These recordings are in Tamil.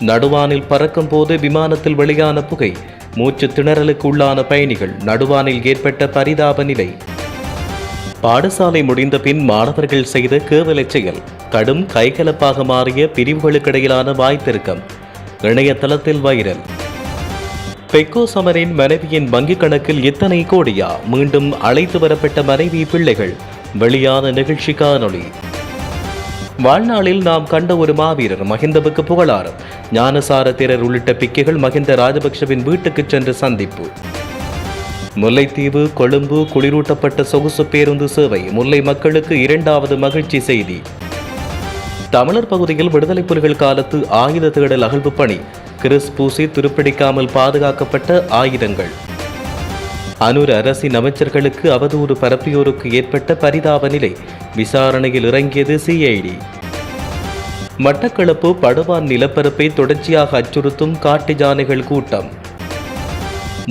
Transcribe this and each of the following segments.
நடுவானில் பறக்கும் போது விமானத்தில் வெளியான புகை மூச்சு திணறலுக்கு உள்ளான பயணிகள் நடுவானில் ஏற்பட்ட பரிதாப நிலை. பாடசாலை முடிந்த பின் மாணவர்கள் செய்த கேவலச் செயல் கடும் கைகலப்பாக மாறிய பிரிவுகளுக்கிடையிலான வாய்த்திருக்கம் இணையதளத்தில் வைரல். பெக்கோ சமரின் மனைவியின் வங்கிக் கணக்கில் எத்தனை கோடியா? மீண்டும் அழைத்து வரப்பட்ட மனைவி பிள்ளைகள் வெளியான நிகழ்ச்சி காணொளி. வாழ்நாளில் நாம் கண்ட ஒரு மாவீரர் மஹிந்தவுக்கு புகழாரம். ஞானசார திரர் உள்ளிட்ட பிக்கைகள் மஹிந்த ராஜபக்ஷவின் வீட்டுக்கு சென்று சந்திப்பு. முல்லைத்தீவு கொழும்பு குளிரூட்டப்பட்ட சொகுசு பேருந்து சேவை முல்லை மக்களுக்கு இரண்டாவது மகிழ்ச்சி செய்தி. தமிழர் பகுதியில் விடுதலை புலிகள் காலத்து ஆயுத தேடல் அகழ்வு பணி கிறிஸ் பூசி துருப்பிடிக்காமல் பாதுகாக்கப்பட்ட ஆயுதங்கள். அனூர் அரசின் அமைச்சர்களுக்கு அவதூறு பரப்பியோருக்கு ஏற்பட்ட பரிதாப நிலை விசாரணையில் இறங்கியது சிஐடி மட்டக்களப்பு படுவான் நிலப்பரப்பை தொடர்ச்சியாக அச்சுறுத்தும் காட்டு யானைகள் கூட்டம்.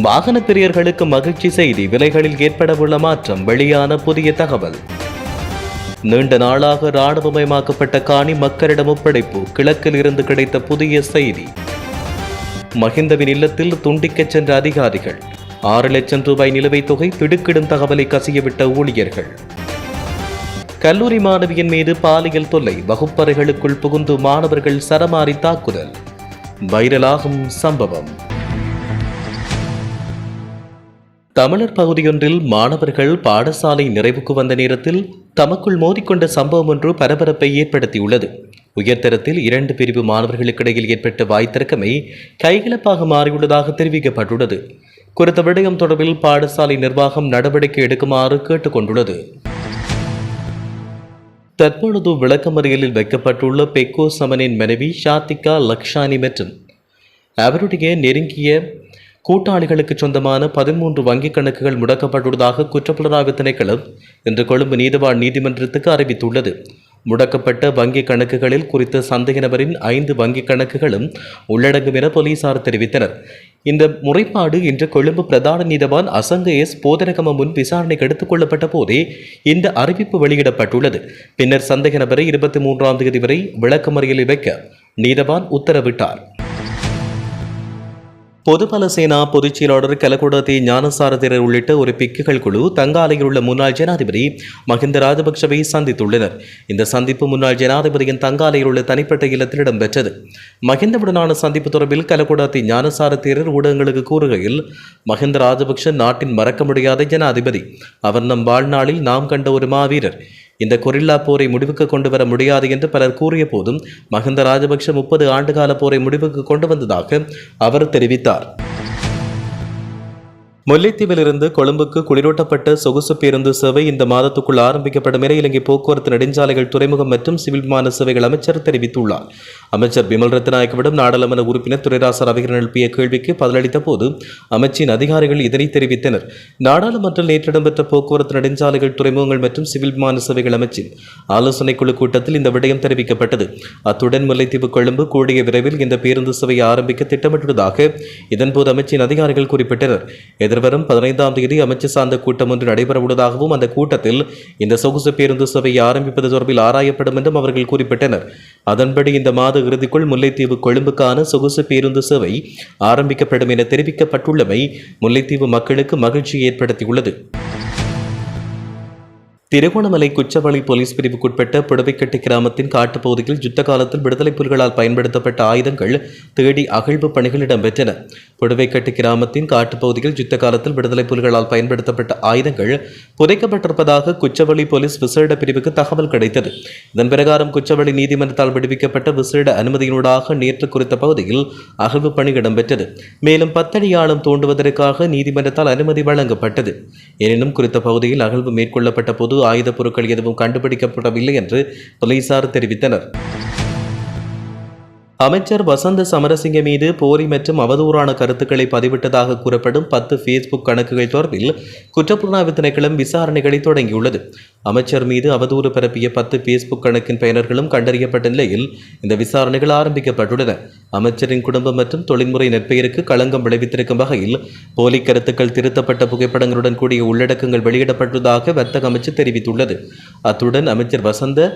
வாகன பிரியர்களுக்கு மகிழ்ச்சி செய்தி விலைகளில் ஏற்படவுள்ள மாற்றம் வெளியான புதிய தகவல். நீண்ட நாளாக இராணுவமயமாக்கப்பட்ட காணி மக்களிடம் ஒப்படைப்பு கிழக்கில் இருந்து கிடைத்த புதிய செய்தி. மஹிந்தவின் இல்லத்தில் துண்டிக்கச் சென்ற அதிகாரிகள் ஆறு லட்சம் ரூபாய் நிலுவைத் தொகை திடுக்கிடும் தகவலை கசியவிட்ட ஊழியர்கள். கல்லூரி மாணவியின் மீது பாலியல் தொல்லை வகுப்பறைகளுக்குள் புகுந்து மாணவர்கள் சரமாரி தாக்குதல். வைரலாகும் சம்பவம். தமிழர் பகுதியொன்றில் மாணவர்கள் பாடசாலை நிறைவுக்கு வந்த நேரத்தில் தமக்குள் மோதிக்கொண்ட சம்பவம் ஒன்று பரபரப்பை ஏற்படுத்தியுள்ளது. உயர்தரத்தில் இரண்டு பிரிவு மாணவர்களுக்கிடையில் ஏற்பட்ட வாய்த்திறக்கமே கைகலப்பாக மாறியுள்ளதாக தெரிவிக்கப்பட்டுள்ளது. குறித்த விடயம் தொடர்பில் பாடசாலை நிர்வாகம் நடவடிக்கை எடுக்குமாறு கேட்டுக்கொண்டுள்ளது. தற்பொழுது விளக்கமறியலில் வைக்கப்பட்டுள்ள பெக்கோ சமனின் மனைவி ஷாத்திகா லக்ஷானி மற்றும் அவருடைய நெருங்கிய கூட்டாளிகளுக்கு சொந்தமான பதிமூன்று வங்கிக் கணக்குகள் முடக்கப்பட்டுள்ளதாக குற்றப்புலனாய்வு திணைக்களம் இன்று கொழும்பு நீதிவான் நீதிமன்றத்துக்கு அறிவித்துள்ளது. முடக்கப்பட்ட வங்கிக் கணக்குகளில் குறித்த சந்தேக நபரின் ஐந்து வங்கிக் கணக்குகளும் உள்ளடங்கும் என போலீசார் தெரிவித்தனர். இந்த முறைப்பாடு இன்று கொழும்பு பிரதான நீதவான் அசங்க எஸ் போதனகம முன் விசாரணைக்கு எடுத்துக் கொள்ளப்பட்ட போதே இந்த அறிவிப்பு வெளியிடப்பட்டுள்ளது. பின்னர் சந்தேக நபரை இருபத்தி மூன்றாம் தேதி வரை விளக்கமறியலில் வைக்க நீதவான் உத்தரவிட்டார். பொதுபல சேனா பொதுச் செயலாளர் கலகுடத்தி ஞானசாரதிரர் உள்ளிட்ட ஒரு பிக்குகள் குழு தங்காலையில் உள்ள முன்னாள் ஜனாதிபதி மஹிந்த ராஜபக்சவை சந்தித்துள்ளனர். இந்த சந்திப்பு முன்னாள் ஜனாதிபதியின் தங்காலையில் உள்ள தனிப்பட்ட இல்லத்தில் இடம்பெற்றது. மஹிந்தவுடனான சந்திப்பு தொடர்பில் கலகுடத்தி ஞானசாரதிரர் ஊடகங்களுக்கு கூறுகையில் மஹிந்த ராஜபக்ஷ நாட்டின் மறக்க முடியாத ஜனாதிபதி. அவர் நம் வாழ்நாளில் நாம் கண்ட ஒரு மாவீரர். இந்த கொரில்லா போரை முடிவுக்கு கொண்டு வர முடியாது என்று பலர் கூறிய போதும் மஹிந்த ராஜபக்ஷ முப்பது ஆண்டுகால போரை முடிவுக்கு கொண்டு வந்ததாக அவர் தெரிவித்தார். முல்லைத்தீவிலிருந்து கொழும்புக்கு குளிரூட்டப்பட்ட சொகுசு பேருந்து சேவை இந்த மாதத்துக்குள் ஆரம்பிக்கப்படும் என இலங்கை போக்குவரத்து நெடுஞ்சாலைகள் துறைமுகம் மற்றும் சிவில் விமான சேவைகள் அமைச்சர் தெரிவித்துள்ளார். அமைச்சர் பிமல் ரத்நாயக்கவிடம் நாடாளுமன்ற உறுப்பினர் துரைராச ரவிகரன் எழுப்பிய கேள்விக்கு பதிலளித்த போது அமைச்சின் அதிகாரிகள் இதனை தெரிவித்தனர். நாடாளுமன்றில் நேற்று இடம்பெற்ற போக்குவரத்து நெடுஞ்சாலைகள் துறைமுகங்கள் மற்றும் சிவில் விமான சேவைகள் அமைச்சின் ஆலோசனைக் குழு கூட்டத்தில் இந்த விடயம் தெரிவிக்கப்பட்டது. அத்துடன் முல்லைத்தீவு கொழும்பு கூடிய விரைவில் இந்த பேருந்து சேவையை ஆரம்பிக்க திட்டமிட்டுள்ளதாக இதன்போது அமைச்சின் அதிகாரிகள் குறிப்பிட்டனர். எதிர்வரும் பதினைந்தாம் தேதி அமைச்சர் சார்ந்த கூட்டம் ஒன்று நடைபெறவுள்ளதாகவும் அந்த கூட்டத்தில் இந்த சொகுசு பேருந்து சேவையை ஆரம்பிப்பது தொடர்பில் ஆராயப்படும் என்றும் அவர்கள் குறிப்பிட்டனர். அதன்படி இந்த மாத இறுதிக்குள் முல்லைத்தீவு கொழும்புக்கான சொகுசு பேருந்து சேவை ஆரம்பிக்கப்படும் என தெரிவிக்கப்பட்டுள்ளமை முல்லைத்தீவு மக்களுக்கு மகிழ்ச்சி ஏற்படுத்தியுள்ளது. திருகோணமலை குச்சவளி போலீஸ் பிரிவுக்குட்பட்ட புடவைக்கட்டு கிராமத்தின் காட்டுப்பகுதியில் யுத்த காலத்தில் விடுதலை புலிகளால் பயன்படுத்தப்பட்ட ஆயுதங்கள் தேடி அகழ்வு பணிகள் இடம்பெற்றன. புடுவைக்கட்டு கிராமத்தின் காட்டுப்பகுதியில் யுத்த காலத்தில் விடுதலை புலிகளால் பயன்படுத்தப்பட்ட ஆயுதங்கள் புதைக்கப்பட்டிருப்பதாக குச்சவளி போலீஸ் விசேட பிரிவுக்கு தகவல் கிடைத்தது. இதன் பிரகாரம் குச்சவளி நீதிமன்றத்தால் விடுவிக்கப்பட்ட விசேட அனுமதியினூடாக நேற்று குறித்த பகுதியில் அகழ்வு பணி இடம்பெற்றது. மேலும் பத்தடி ஆழம் தோண்டுவதற்காக நீதிமன்றத்தால் அனுமதி வழங்கப்பட்டது. எனினும் குறித்த பகுதியில் அகழ்வு மேற்கொள்ளப்பட்ட பொது ஆயுதப் பொருட்கள் எதுவும் கண்டுபிடிக்கப்படவில்லை என்று போலீசார் தெரிவித்தனர். அமைச்சர் வசந்த சமரசிங்க மீது போரி மற்றும் அவதூறான கருத்துக்களை பதிவிட்டதாக கூறப்படும் பத்து ஃபேஸ்புக் கணக்குகள் தொடர்பில் குற்றப்புலனாய்வு திணைக்களம் விசாரணைகளை தொடங்கியுள்ளது. அமைச்சர் மீது அவதூறு பரப்பிய பத்து ஃபேஸ்புக் கணக்கின் பயனர்களும் கண்டறியப்பட்ட நிலையில் இந்த விசாரணைகள் ஆரம்பிக்கப்பட்டுள்ளன. அமைச்சரின் குடும்பம் மற்றும் தொழில்முறை நெற்பெயருக்கு களங்கம் விளைவித்திருக்கும் வகையில் போலி கருத்துக்கள் திருத்தப்பட்ட புகைப்படங்களுடன் கூடிய உள்ளடக்கங்கள் வெளியிடப்பட்டுள்ளதாக வர்த்தக அமைச்சு தெரிவித்துள்ளது. அத்துடன் அமைச்சர் வசந்த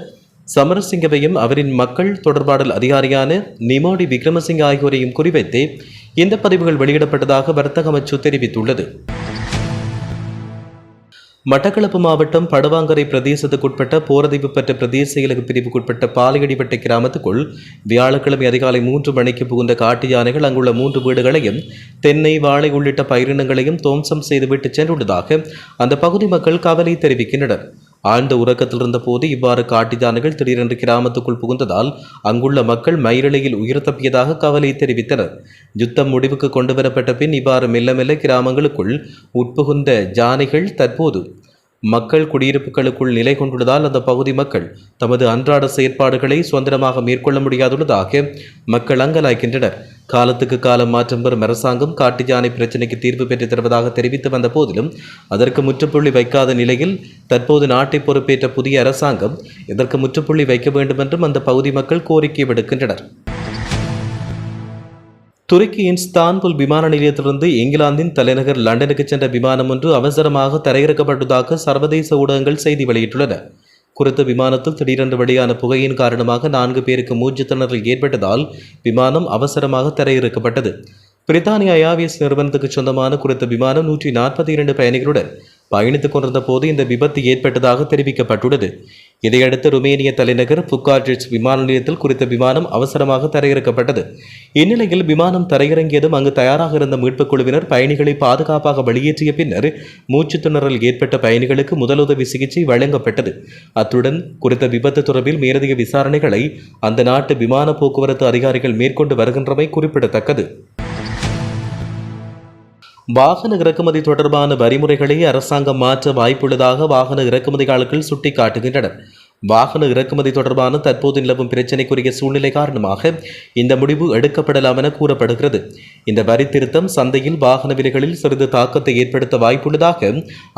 சமரசிங்கவையும் அவரின் மக்கள் தொடர்பாடல் அதிகாரியான நிமோடி விக்ரமசிங்க ஆகியோரையும் குறிவைத்து இந்த பதிவுகள் வெளியிடப்பட்டதாக வர்த்தக அமைச்சு தெரிவித்துள்ளது. மட்டக்களப்பு மாவட்டம் படுவாங்கரை பிரதேசத்துக்குட்பட்ட போரதீவு பெற்ற பிரதேச செயலக பிரிவுக்குட்பட்ட பாலையடிப்பட்டை கிராமத்துக்குள் வியாழக்கிழமை அதிகாலை மூன்று மணிக்கு புகுந்த காட்டு யானைகள் அங்குள்ள மூன்று வீடுகளையும் தென்னை வாழை உள்ளிட்ட பயிரினங்களையும் துவம்சம் செய்துவிட்டு சென்றுள்ளதாக அந்த பகுதி மக்கள் கவலை தெரிவிக்கின்றனர். ஆழ்ந்த உறக்கத்தில் இருந்தபோது இவ்வாறு காட்டுதானைகள் திடீரென்று கிராமத்துக்குள் புகுந்ததால் அங்குள்ள மக்கள் மயிரிழையில் உயிர் தப்பியதாக கவலை தெரிவித்தனர். யுத்தம் முடிவுக்கு கொண்டுவரப்பட்ட பின் இவ்வாறு மெல்ல மெல்ல கிராமங்களுக்குள் உட்புகுந்த ஜானைகள் தற்போது மக்கள் குடியிருப்புகளுக்குள் நிலை கொண்டுள்ளதால் அந்த பகுதி மக்கள் தமது அன்றாட செயற்பாடுகளை சுதந்திரமாக மேற்கொள்ள முடியாதுள்ளதாக மக்கள் அங்கலாய்க்கின்றனர் காலத்துக்கு காலம் மாற்றம் பெறும் அரசாங்கம் காட்டு யானை பிரச்சினைக்கு தீர்வு பெற்று தருவதாக தெரிவித்து வந்த போதிலும் அதற்கு முற்றுப்புள்ளி வைக்காத நிலையில் தற்போது நாட்டை பொறுப்பேற்ற புதிய அரசாங்கம் இதற்கு முற்றுப்புள்ளி வைக்க வேண்டும் என்றும் அந்த பகுதி மக்கள் கோரிக்கை விடுக்கின்றனர். துருக்கியின் ஸ்தான்புல் விமான நிலையத்திலிருந்து இங்கிலாந்தின் தலைநகர் லண்டனுக்கு சென்ற விமானம் ஒன்று அவசரமாக தரையிறக்கப்பட்டதாக சர்வதேச ஊடகங்கள் செய்தி வெளியிட்டுள்ளன. குறித்த விமானத்தில் திடீரென்று வெளியான புகையின் காரணமாக நான்கு பேருக்கு மூச்சு திணறல் ஏற்பட்டதால் விமானம் அவசரமாக தரையிறக்கப்பட்டது. பிரித்தானிய ஏர்வேஸ் நிறுவனத்துக்கு சொந்தமான குறித்த விமானம் நூற்றி நாற்பத்தி இரண்டு பயணிகளுடன் பயணித்துக் கொண்டிருந்த போது இந்த விபத்து ஏற்பட்டதாக தெரிவிக்கப்பட்டுள்ளது. இதையடுத்து ருமேனிய தலைநகர் புக்காட்ரிச் விமான நிலையத்தில் குறித்த விமானம் அவசரமாக தரையிறக்கப்பட்டது. இந்நிலையில் விமானம் தரையிறங்கியதும் அங்கு தயாராக இருந்த மீட்புக் குழுவினர் பயணிகளை பாதுகாப்பாக வெளியேற்றிய பின்னர் மூச்சு திணறல் ஏற்பட்ட பயணிகளுக்கு முதலுதவி சிகிச்சை வழங்கப்பட்டது. அத்துடன் குறித்த விபத்து தொடர்பில் மேலதிக விசாரணைகளை அந்த நாட்டு விமான போக்குவரத்து அதிகாரிகள் மேற்கொண்டு வருகின்றமை குறிப்பிடத்தக்கது. வாகன இறக்குமதி தொடர்பான வரிமுறைகளை அரசாங்கம் மாற்ற வாய்ப்புள்ளதாக வாகன இறக்குமதியாளர்கள் சுட்டிக்காட்டுகின்றனர். வாகன இறக்குமதி தொடர்பான தற்போது நிலவும் பிரச்சினைக்குரிய சூழ்நிலை காரணமாக இந்த முடிவு எடுக்கப்படலாம் என கூறப்படுகிறது. இந்த வரி திருத்தம் சந்தையில் வாகன விலைகளில் சிறிது தாக்கத்தை ஏற்படுத்த வாய்ப்புள்ளதாக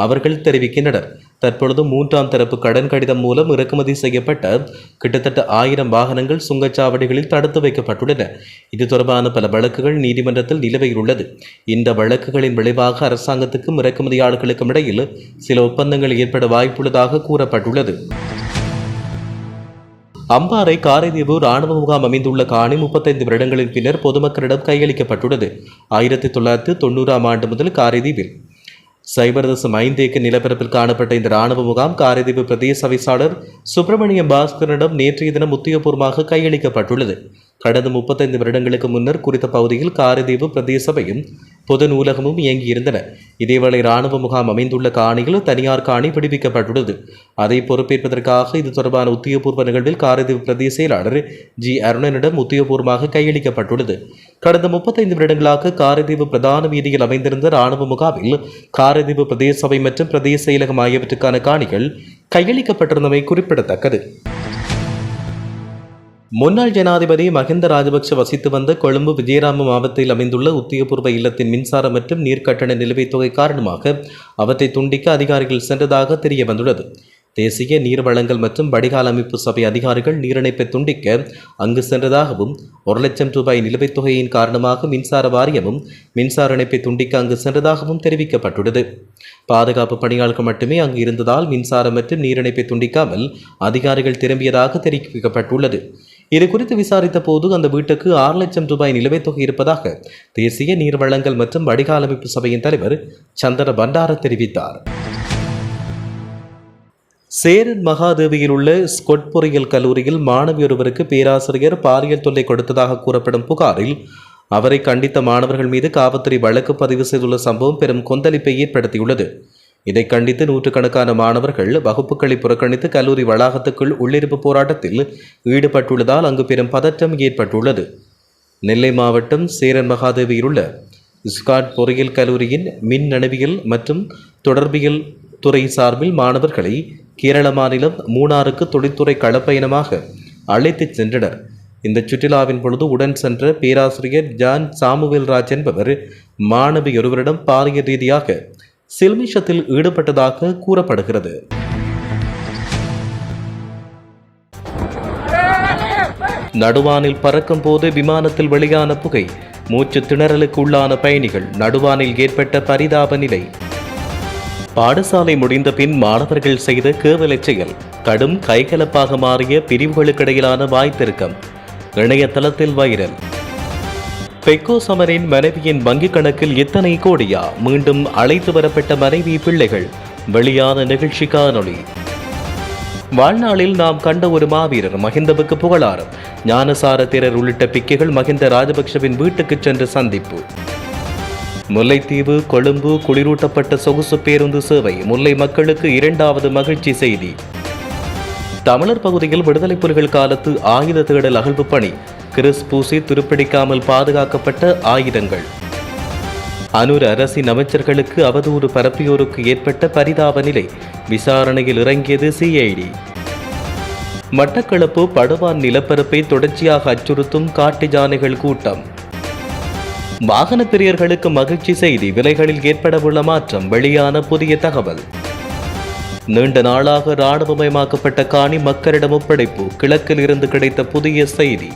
அவர்கள் தெரிவிக்கின்றனர். தற்பொழுது மூன்றாம் தரப்பு கடன் கடிதம் மூலம் இறக்குமதி செய்யப்பட்ட கிட்டத்தட்ட ஆயிரம் வாகனங்கள் சுங்கச்சாவடிகளில் தடுத்து வைக்கப்பட்டுள்ளன. இது தொடர்பான பல வழக்குகள் நீதிமன்றத்தில் நிலுவையில் உள்ளது. இந்த வழக்குகளின் விளைவாக அரசாங்கத்துக்கும் இறக்குமதியாளர்களுக்கும் இடையில் சில ஒப்பந்தங்கள் ஏற்பட வாய்ப்புள்ளதாக கூறப்பட்டுள்ளது. அம்பாறை காரைதீவு ராணுவ முகாம் அமைந்துள்ள காணி முப்பத்தைந்து வருடங்களின் பின்னர் பொதுமக்களிடம் கையளிக்கப்பட்டுள்ளது. ஆயிரத்தி தொள்ளாயிரத்தி தொண்ணூறாம் ஆண்டு முதல் காரைதீவில் சைபர் தசம் நிலப்பரப்பில் காணப்பட்ட இந்த ராணுவ முகாம் காரைதீவு பிரதேச அவைசாளர் சுப்பிரமணிய பாஸ்கரிடம் நேற்றைய தினம் உத்தியோகபூர்வமாக கையளிக்கப்பட்டுள்ளது. கடந்த முப்பத்தைந்து வருடங்களுக்கு முன்னர் குறித்த பகுதியில் காரைதீவு பிரதேச சபையும் பொது நூலகமும் இயங்கியிருந்தன. இதேவேளை ராணுவ முகாம் அமைந்துள்ள காணியில் தனியார் காணி விடுவிக்கப்பட்டுள்ளது அதை பொறுப்பேற்பதற்காக இது தொடர்பான உத்தியோகபூர்வ நிகழ்வில் காரைதீவு பிரதேச செயலாளர் ஜி அருணனிடம் உத்தியோகபூர்வமாக கையளிக்கப்பட்டுள்ளது. கடந்த முப்பத்தைந்து வருடங்களாக காரைதீவு பிரதான வீதியில் அமைந்திருந்த ராணுவ முகாமில் காரைதீவு பிரதேச சபை மற்றும் பிரதேச செயலகம் ஆகியவற்றுக்கான காணிகள் கையளிக்கப்பட்டிருந்தமை குறிப்பிடத்தக்கது. முன்னாள் ஜனாதிபதி மஹிந்த ராஜபக்ஷ வசித்து வந்த கொழும்பு விஜயராம மாவட்டத்தில் அமைந்துள்ள உத்தியபூர்வ இல்லத்தின் மின்சார மற்றும் நீர் கட்டண நிலுவைத் தொகை காரணமாக அவற்றை துண்டிக்க அதிகாரிகள் சென்றதாக தெரிய வந்துள்ளது. தேசிய நீர் வழங்கல் மற்றும் வடிகால் அமைப்பு சபை அதிகாரிகள் நீரிணைப்பை துண்டிக்க அங்கு சென்றதாகவும் ஒரு லட்சம் ரூபாய் நிலுவைத் தொகையின் காரணமாக மின்சார வாரியமும் மின்சார இணைப்பை துண்டிக்க அங்கு சென்றதாகவும் தெரிவிக்கப்பட்டுள்ளது. பாதுகாப்பு பணியாளர்கள் மட்டுமே அங்கு இருந்ததால் மின்சாரம் மற்றும் நீரிணைப்பை துண்டிக்காமல் அதிகாரிகள் திரும்பியதாக தெரிவிக்கப்பட்டுள்ளது. இது குறித்து விசாரித்த போது அந்த வீட்டுக்கு ஆறு லட்சம் ரூபாய் நிலுவைத் தொகை இருப்பதாக தேசிய நீர் வழங்கல் மற்றும் வடிகால் அமைப்பு சபையின் தலைவர் சந்திர பண்டார தெரிவித்தார். சேரன் மகாதேவியில் உள்ள ஸ்கொட் பொறியியல் கல்லூரியில் மாணவி ஒருவருக்கு பேராசிரியர் பாலியல் தொல்லை கொடுத்ததாக கூறப்படும் புகாரில் அவரை கண்டித்த மாணவர்கள் மீது காவல்துறை வழக்கு பதிவு செய்துள்ள சம்பவம் பெரும் கொந்தளிப்பை ஏற்படுத்தியுள்ளது. இதை கண்டித்து நூற்றுக்கணக்கான மாணவர்கள் வகுப்புகளை புறக்கணித்து கல்லூரி வளாகத்துக்குள் உள்ளிருப்பு போராட்டத்தில் ஈடுபட்டுள்ளதால் அங்கு பெரும் பதற்றம் ஏற்பட்டுள்ளது. நெல்லை மாவட்டம் சேரன் மகாதேவியில் உள்ள ஸ்காட் பொறியியல் கல்லூரியின் மின் நனவியல் மற்றும் தொடர்பியல் துறை சார்பில் மாணவர்களை கேரள மாநிலம் மூணாறுக்கு தொழில்துறை களப்பயணமாக அழைத்துச் சென்றனர். இந்த சுற்றுலாவின் பொழுது உடன் சென்ற பேராசிரியர் ஜான் சாமுவேல் ராஜ் என்பவர் மாணவி ஒருவரிடம் ரீதியாக சில்மிஷத்தில் ஈடுபட்டதாக கூறப்படுகிறது. நடுவானில் பறக்கும் போது விமானத்தில் வெளியான புகை மூச்சு திணறலுக்கு உள்ளான பயணிகள் நடுவானில் ஏற்பட்ட பரிதாப நிலை. பாடசாலை முடிந்த பின் மாணவர்கள் செய்த கேவலச் செயல் கடும் கைகலப்பாக மாறிய பிரிவுகளுக்கிடையிலான வாய்த்திருக்கம் இணையதளத்தில் வைரல். பெக்கோ சமரின் மனைவியின் வங்கிக் கணக்கில் எத்தனை கோடியா? மீண்டும் அழைத்து வரப்பட்ட மனைவி பிள்ளைகள் வெளியான நிகழ்ச்சி காணொளி. வாழ்நாளில் நாம் கண்ட ஒரு மாவீரர் மஹிந்தவுக்கு புகழாரம். ஞானசார தேரர் உள்ளிட்ட பிக்கைகள் மஹிந்த ராஜபக்ஷவின் வீட்டுக்கு சென்று சந்திப்பு. முல்லைத்தீவு கொழும்பு குளிரூட்டப்பட்ட சொகுசு பேருந்து சேவை முல்லை மக்களுக்கு இரண்டாவது மகிழ்ச்சி செய்தி. தமிழர் பகுதியில் விடுதலை புலிகள் காலத்து ஆயுத தேடல் அகழ்வு பணி கிறிஸ் பூசி துருப்பிடிக்காமல் பாதுகாக்கப்பட்ட ஆயுதங்கள். அனூர் அரசின் அமைச்சர்களுக்கு அவதூறு பரப்பியோருக்கு ஏற்பட்ட பரிதாப நிலை விசாரணையில் இறங்கியது சிஐடி மட்டக்களப்பு படுவான் நிலப்பரப்பை தொடர்ச்சியாக அச்சுறுத்தும் காட்டு யானைகள் கூட்டம். வாகன பிரியர்களுக்கு மகிழ்ச்சி செய்தி விலைகளில் ஏற்படவுள்ள மாற்றம் வெளியான புதிய தகவல். நீண்ட நாளாக இராணுவமயமாக்கப்பட்ட காணி மக்களிடம் ஒப்படைப்பு கிழக்கில் இருந்து கிடைத்த புதிய செய்தி.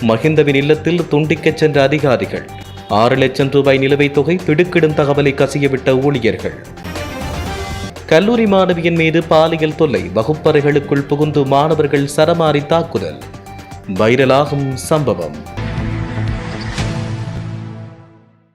மஹிந்தவின் இல்லத்தில் துண்டிக்கச் சென்ற அதிகாரிகள். ஆறு லட்சம் ரூபாய் நிலுவைத் தொகை திடுக்கிடும் தகவலை கசியவிட்ட ஊழியர்கள். கல்லூரி மாணவியின் மீது பாலியல் தொல்லை வகுப்பறைகளுக்குள் புகுந்து மாணவர்கள் சரமாரி தாக்குதல். வைரலாகும் சம்பவம்.